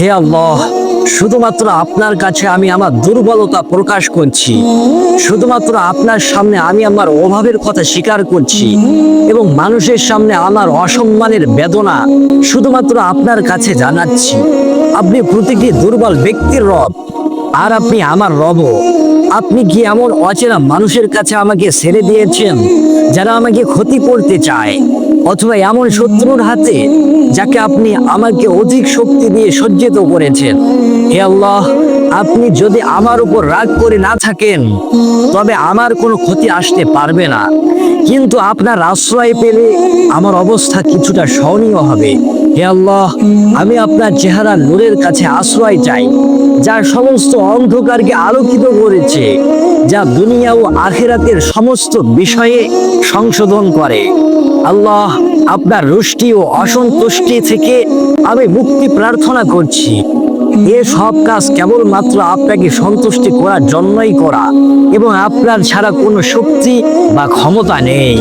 হে আল্লাহ, শুধুমাত্র আপনার কাছে আমি আমার দুর্বলতা প্রকাশ করছি। শুধুমাত্র আপনার সামনে আমি আমার অভাবের কথা স্বীকার করছি এবং মানুষের সামনে আমার অসম্মানের বেদনা শুধুমাত্র আপনার কাছে জানাচ্ছি। আপনি প্রতিটি দুর্বল ব্যক্তির রব, আর আপনি আমার রব আপনি কি এমন অচেনা মানুষের কাছে আমাকে ছেড়ে দিয়েছেন, যারা আমাকে ক্ষতি করতে চায়? অথবা এমন শত্রুর হাতে যাকে আপনি আমাকে অধিক শক্তি দিয়ে সজ্জিত করেছেন। হে আল্লাহ, আপনি যদি আমার উপর রাগ করে না থাকেন, তবে আমার কোনো ক্ষতি আসতে পারবে না। কিন্তু আপনার আশ্রয় পেলে আমার অবস্থা কিছুটা সহনীয় হবে। হে আল্লাহ, আমি আপনার চেহারা নূরের কাছে আশ্রয় চাই, যা সমস্ত অন্ধকারকে আলোকিত করেছে, যা দুনিয়া ও আখিরাতের সমস্ত বিষয়ে সংশোধন করে। আল্লাহ আপনার রুষ্টি ও অসন্তুষ্টি থেকে আমি মুক্তি প্রার্থনা করছি। এ সব কাজ কেবলমাত্র আপনাকে সন্তুষ্টি করার জন্যই করা এবং আপনার ছাড়া কোনো শক্তি বা ক্ষমতা নেই।